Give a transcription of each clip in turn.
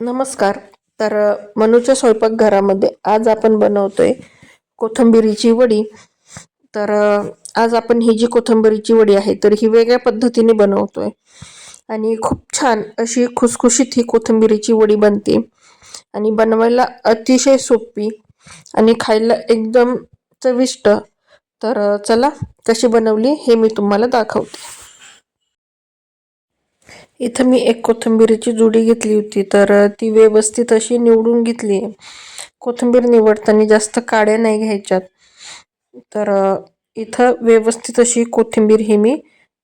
नमस्कार. तर मनूच्या स्वयंपाकघरामध्ये आज आपण बनवतोय कोथिंबिरीची वडी. तर आज आपण ही जी कोथिंबिरीची वडी आहे तर ही वेगळ्या पद्धतीने बनवतोय. आणि खूप छान अशी खुसखुशीत ही कोथिंबिरीची वडी बनते. आणि बनवायला अतिशय सोपी आणि खायला एकदम चविष्ट. तर चला कशी बनवली हे मी तुम्हाला दाखवते. इथं मी एक कोथिंबीरीची जुडी घेतली होती तर ती व्यवस्थित अशी निवडून घेतली. कोथिंबीर निवडताना जास्त काड्या नाही घ्यायच्यात. तर इथं व्यवस्थित अशी कोथिंबीर ही मी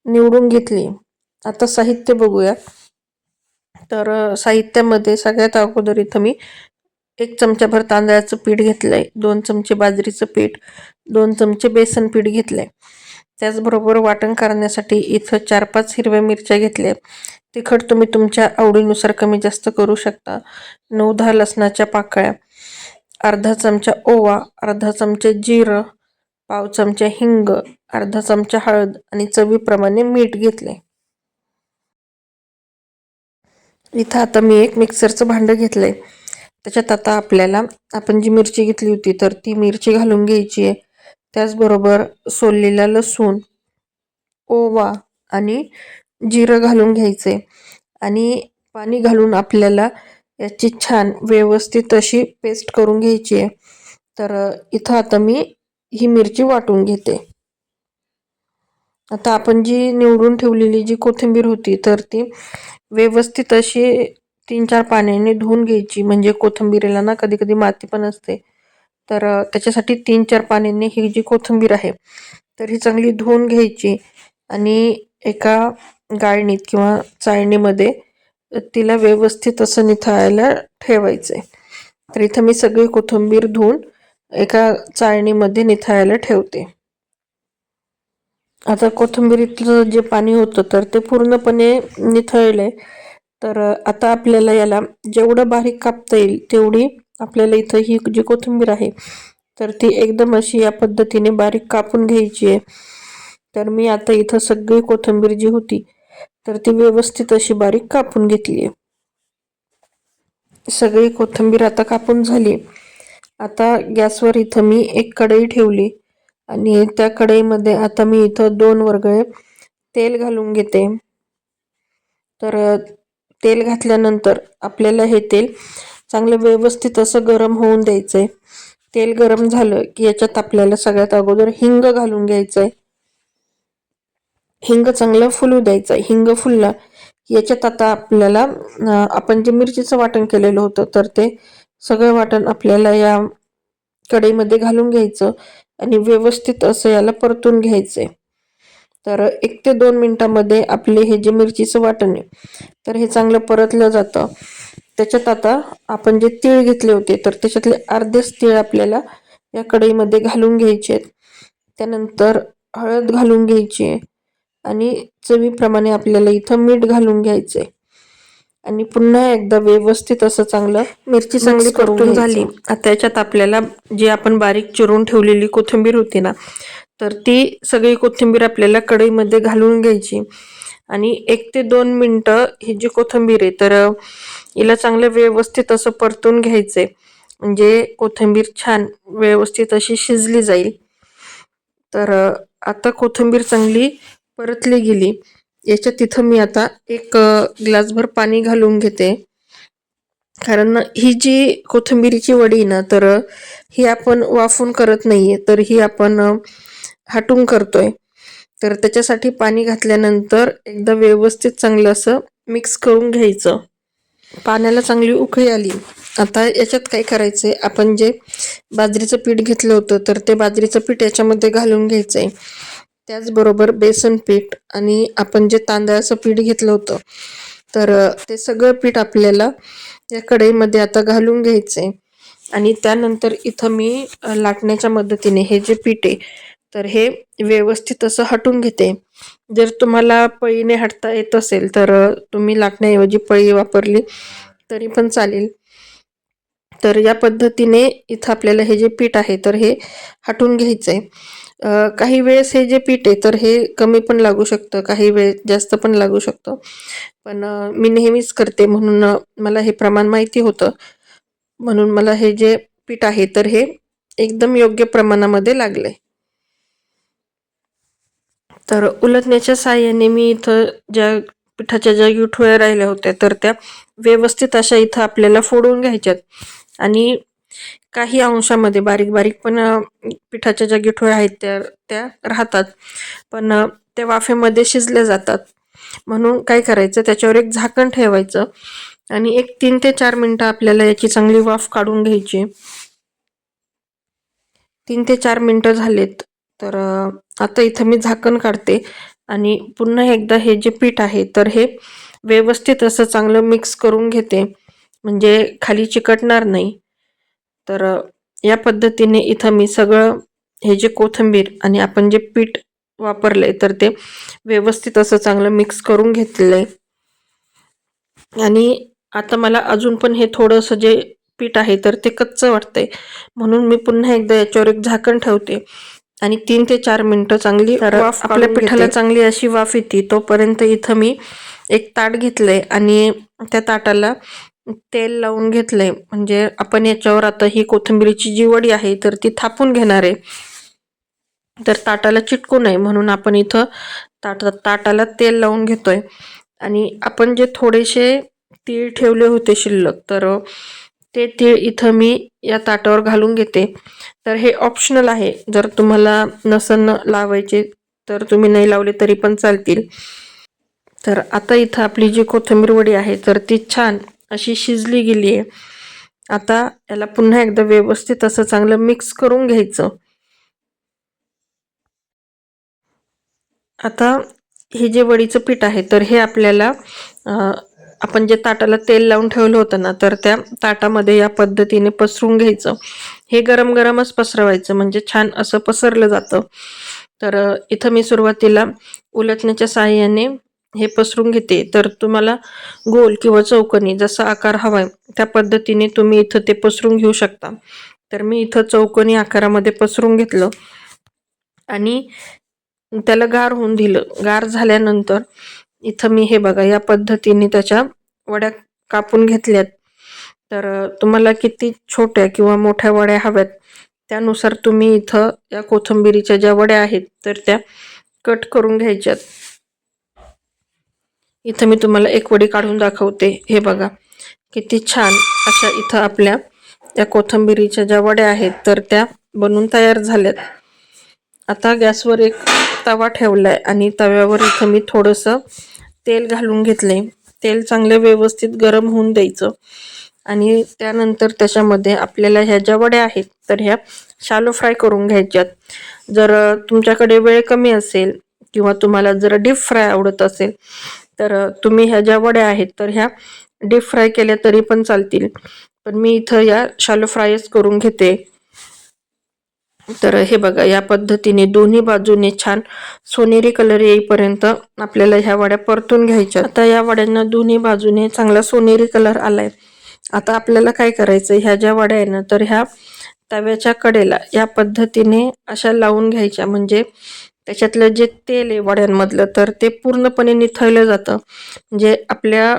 निवडून घेतली. आता साहित्य बघूया. तर साहित्यामध्ये सगळ्यात अगोदर इथं मी एक चमचाभर तांदळाचं पीठ घेतलंय दोन चमचे बाजरीचं पीठ दोन चमचे बेसन पीठ घेतलंय. त्याचबरोबर वाटण करण्यासाठी इथं चार पाच हिरव्या मिरच्या घेतल्या. तिखट तुम्ही तुमच्या आवडीनुसार कमी जास्त करू शकता. नऊ दहा लसणाच्या पाकळ्या अर्धा चमचा ओवा अर्धा चमचा जिरं पाव चमचा हिंग अर्धा चमचा हळद आणि चवीप्रमाणे मीठ घेतले. इथं आता मी एक मिक्सरचं भांडं घेतलंय. त्याच्यात आता आपल्याला आपण जी मिरची घेतली होती तर ती मिरची घालून घ्यायची आहे. त्याचबरोबर सोललेला लसूण ओवा आणि जिरं घालून घ्यायचे. आणि पाणी घालून आपल्याला याची छान व्यवस्थित अशी पेस्ट करून घ्यायची आहे. तर इथं आता मी ही मिरची वाटून घेते. आता आपण जी निवडून ठेवलेली जी कोथिंबीर होती तर ती व्यवस्थित अशी तीन चार पाण्याने धुवून घ्यायची. म्हणजे कोथिंबीरीला ना कधी कधी माती पण असते. तर त्याच्यासाठी तीन चार पाण्याने ही जी कोथिंबीर आहे तर ही चांगली धुवून घ्यायची आणि एका गाळणीत किंवा चाळणीमध्ये तिला व्यवस्थित असं निथळायला ठेवायचं आहे तर इथं मी सगळी कोथिंबीर धुवून एका चाळणीमध्ये निथळायला ठेवते. आता कोथिंबीरीतलं जे पाणी होतं तर ते पूर्णपणे निथळलंय. तर आता आपल्याला याला जेवढं बारीक कापता येईल तेवढी आपल्याला इथं ही जी कोथिंबीर आहे तर ती एकदम अशी या पद्धतीने बारीक कापून घ्यायची आहे. तर मी आता इथं सगळी कोथिंबीर जी होती तर ती व्यवस्थित अशी बारीक कापून घेतली आहे. सगळी कोथिंबीर आता कापून झाली. आता गॅसवर इथं मी एक कढई ठेवली आणि त्या कढईमध्ये आता मी इथं दोन वर्गळे तेल घालून घेते. तर तेल घातल्यानंतर आपल्याला हे तेल चांगलं व्यवस्थित असं गरम होऊन द्यायचं आहे तेल गरम झालं की याच्यात आपल्याला सगळ्यात अगोदर हिंग घालून घ्यायचं आहे हिंग चांगलं फुलू द्यायचं आहे हिंग फुलला याच्यात आता आपल्याला आपण जे मिरचीचं वाटण केलेलं होतं तर ते सगळं वाटण आपल्याला या कढईमध्ये घालून घ्यायचं आणि व्यवस्थित असं याला परतून घ्यायचंय. तर एक ते दोन मिनटामध्ये आपले हे जे मिरचीचं वाटण आहे तर हे चांगलं परतलं जातं. त्याच्यात आता आपण जे तीळ घेतले होते तर त्याच्यातले अर्धेच तीळ आपल्याला या कढईमध्ये घालून घ्यायचे त्यानंतर हळद घालून घ्यायची आहे आणि चवीप्रमाणे आपल्याला इथं मीठ घालून घ्यायचंय आणि पुन्हा एकदा व्यवस्थित असं चांगलं मिरची चांगली परतून झाली. आता याच्यात आपल्याला जी आपण बारीक चिरून ठेवलेली कोथिंबीर होती ना तर ती सगळी कोथिंबीर आपल्याला कढईमध्ये घालून घ्यायची. आणि एक ते दोन मिनटं ही जी कोथिंबीर आहे तर हिला चांगलं व्यवस्थित असं परतून घ्यायचंय. म्हणजे कोथिंबीर छान व्यवस्थित अशी शिजली जाईल. तर आता कोथिंबीर चांगली परतली गेली. याच्यात तिथं मी आता एक ग्लासभर पाणी घालून घेते. कारण ही जी कोथिंबीरीची वडी ना तर ही आपण वाफून करत नाहीये तर ही आपण हाटून करतोय. तर त्याच्यासाठी पाणी घातल्यानंतर एकदा व्यवस्थित चांगलं असं मिक्स करून घ्यायचं. पाण्याला चांगली उकळी आली. आता याच्यात काय करायचं आहे आपण जे बाजरीचं पीठ घेतलं होतं तर ते बाजरीचं पीठ याच्यामध्ये घालून घ्यायचं आहे त्याचबरोबर बेसन पीठ आणि आपण जे तांदळाचं पीठ घेतलं होतं तर ते सगळं पीठ आपल्याला या कढईमध्ये आता घालून घ्यायचं आहे आणि त्यानंतर इथं मी लाटण्याच्या मदतीने हे जे पीठ आहे तर हे व्यवस्थित असं हटून घेते. जर तुम्हाला पळीने हटता येत असेल तर तुम्ही लाटण्याऐवजी पळी वापरली तरी पण चालेल. तर या पद्धतीने इथं आपल्याला हे जे पीठ आहे तर हे हटून घ्यायचं आहे काही वेळेस हे जे पीठ आहे तर हे कमी पण लागू शकतं काही वेळ जास्त पण लागू शकतं. पण मी नेहमीच करते म्हणून मला हे प्रमाण माहिती होतं. म्हणून मला हे जे पीठ आहे तर हे एकदम योग्य प्रमाणामध्ये लागले तर उलटण्याच्या साहाय्याने मी इथं ज्या पिठाच्या ज्या गुठळ्या राहिल्या होत्या तर त्या व्यवस्थित अशा इथं आपल्याला फोडून घ्यायच्यात. आणि काही अंशामध्ये बारीक बारीक पण पिठाच्या ज्या गिठोळ्या आहेत त्या त्या राहतात. पण त्या वाफेमध्ये शिजल्या जातात. म्हणून काय करायचं त्याच्यावर एक झाकण ठेवायचं आणि एक तीन ते चार मिनटं आपल्याला याची चांगली वाफ काढून घ्यायची. तीन ते चार मिनटं झालेत तर आता इथं मी झाकण काढते आणि पुन्हा एकदा हे जे पीठ आहे तर हे व्यवस्थित असं चांगलं मिक्स करून घेते. म्हणजे खाली चिकटणार नाही. तर या पद्धतीने इथं मी सगळं हे जे कोथिंबीर आणि आपण जे पीठ वापरले तर ते व्यवस्थित असं चांगलं मिक्स करून घेतलंय आणि आता मला अजून पण हे थोडंसं जे पीठ आहे तर ते कच्चं वाटतंय. म्हणून मी पुन्हा एकदा याच्यावर एक झाकण ठेवते. आणि तीन ते चार मिनिटं चांगली वाफ आपल्या पिठाला चांगली अशी वाफ येते तोपर्यंत इथं मी एक ताट घेतलंय आणि त्या ताटाला तेल लावून घेतलंय. म्हणजे आपण याच्यावर आता ही कोथिंबिरीची जी वडी आहे तर ती थापून घेणार आहे. तर ताटाला चिटकू नये म्हणून आपण इथं ताट ताटाला तेल लावून घेतोय. आणि आपण जे थोडेसे तीळ ठेवले होते शिल्लक तर ते तीळ इथं मी या ताटावर घालून घेते. तर हे ऑप्शनल आहे. जर तुम्हाला नसन लावायचे तर तुम्ही नाही लावले तरी पण चालतील. तर आता इथं आपली जी कोथिंबीर वडी आहे तर ती छान अशी शिजली गेली आहे. आता याला पुन्हा एकदा व्यवस्थित असं चांगलं मिक्स करून घ्यायचं. आता हे जे वडीचं पीठ आहे तर हे आपल्याला आपण जे ताटाला तेल लावून ठेवलं होतं ना तर त्या ताटामध्ये या पद्धतीने पसरून घ्यायचं. हे गरम गरमच पसरवायचं म्हणजे छान असं पसरलं जातं. तर इथं मी सुरुवातीला उलटण्याच्या साहाय्याने हे पसरून घेते. तर तुम्हाला गोल किंवा चौकनी जसा आकार हवाय त्या पद्धतीने तुम्ही इथं ते पसरून घेऊ शकता. तर मी इथं चौकणी आकारामध्ये पसरून घेतलं. आणि त्याला गार होऊन दिलं. गार झाल्यानंतर इथं मी हे बघा या पद्धतीने त्याच्या वड्या कापून घेतल्यात. तर तुम्हाला किती छोट्या किंवा मोठ्या वड्या हव्यात त्यानुसार तुम्ही इथं या कोथंबिरीच्या ज्या वड्या आहेत तर त्या कट करून घ्यायच्यात. इथं मी तुम्हाला एक वडी काढून दाखवते. हे बघा किती छान अशा इथं आपल्या त्या कोथंबिरीच्या ज्या वड्या आहेत तर त्या बनून तयार झाल्यात. आता गॅसवर एक तवा ठेवलाय आणि तव्यावर इथं मी थोडंसं तेल घालून घेतले तेल चांगलं व्यवस्थित गरम होऊन द्यायचं. आणि त्यानंतर त्याच्यामध्ये आपल्याला ह्या ज्या वड्या आहेत तर ह्या शालो फ्राय करून घ्यायच्यात. जर तुमच्याकडे वेळ कमी असेल किंवा तुम्हाला जर डीप फ्राय आवडत असेल तर तुम्ही ह्या ज्या वड्या आहेत तर ह्या डीप फ्राय केल्या तरी पण चालतील. पण मी इथं या शालो फ्रायच करून घेते. तर हे बघा या पद्धतीने दोन्ही बाजूने छान सोनेरी कलर येईपर्यंत आपल्याला ह्या वड्या परतून घ्यायच्या आता या वड्यांना दोन्ही बाजूने चांगला सोनेरी कलर आलाय. आता आपल्याला काय करायचं ह्या ज्या वड्या आहे ना तर ह्या तव्याच्या कडेला या पद्धतीने अशा लावून घ्यायच्या. म्हणजे त्याच्यातलं जे तेल आहे वड्यांमधलं तर ते पूर्णपणे निथळलं जातं. म्हणजे आपल्या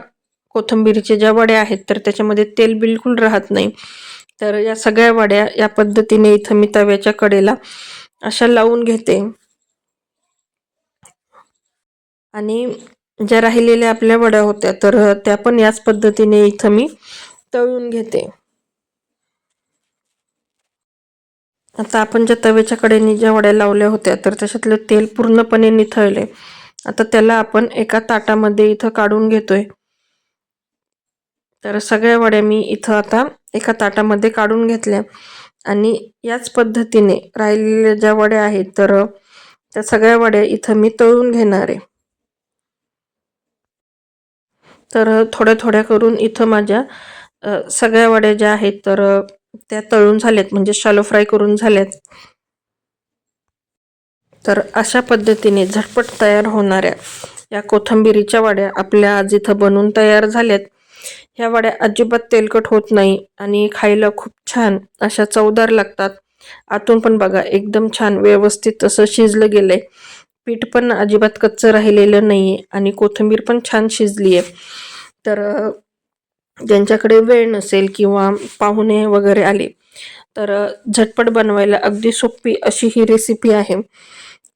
कोथंबिरीच्या ज्या वड्या आहेत तर त्याच्यामध्ये तेल बिलकुल राहत नाही. तर या सगळ्या वड्या या पद्धतीने इथं मी तव्याच्या कडेला अशा लावून घेते. आणि ज्या राहिलेल्या आपल्या वड्या होत्या तर त्या पण याच पद्धतीने इथं मी तळून घेते. आता आपण ज्या तव्याच्या कडेने ज्या वड्या लावल्या होत्या तर त्याच्यातलं तेल पूर्णपणे निथळले. आता त्याला आपण एका ताटामध्ये इथं काढून घेतोय. तर सगळ्या वड्या मी इथं आता एका ताटामध्ये काढून घेतल्या. आणि याच पद्धतीने राहिलेल्या ज्या वड्या आहेत तर त्या सगळ्या वड्या इथं मी तळून घेणार आहे. तर थोड्या थोड्या करून इथं माझ्या सगळ्या वड्या ज्या आहेत तर त्या तळून झाल्यात म्हणजे शालो फ्राय करून झाल्यात. तर अशा पद्धतीने झटपट तयार होणाऱ्या या कोथंबिरीच्या वड्या आपल्या आज इथं बनून तयार झाल्यात. ह्या वड्या अजिबात तेलकट होत नाही आणि खायला खूप छान अशा चवदार लागतात. आतून पण बघा एकदम छान व्यवस्थित असं शिजलं गेलंय. पीठ पण अजिबात कच्चं राहिलेलं नाही आहे आणि कोथिंबीर पण छान शिजली आहे तर ज्यांच्याकडे वेळ नसेल किंवा पाहुणे वगैरे आले तर झटपट बनवायला अगदी सोपी अशी ही रेसिपी आहे.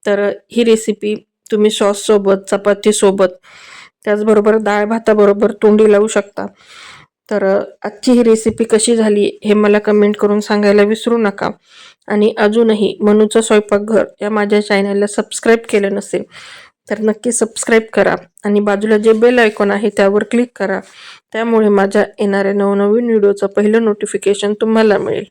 तर ही रेसिपी तुम्ही सॉससोबत चपातीसोबत त्याचबरोबर डाळ भाताबरोबर तोंडी लावू शकता. तर आजची ही रेसिपी कशी झाली हे मला कमेंट करून सांगायला विसरू नका. आणि अजूनही मनूचं स्वयंपाकघर या माझ्या चॅनलला सबस्क्राईब केलं नसेल तर नक्की सबस्क्राईब करा. आणि बाजूला जे बेल आयकॉन आहे त्यावर क्लिक करा. त्यामुळे माझ्या येणाऱ्या नवनवीन व्हिडिओचं पहिलं नोटिफिकेशन तुम्हाला मिळेल.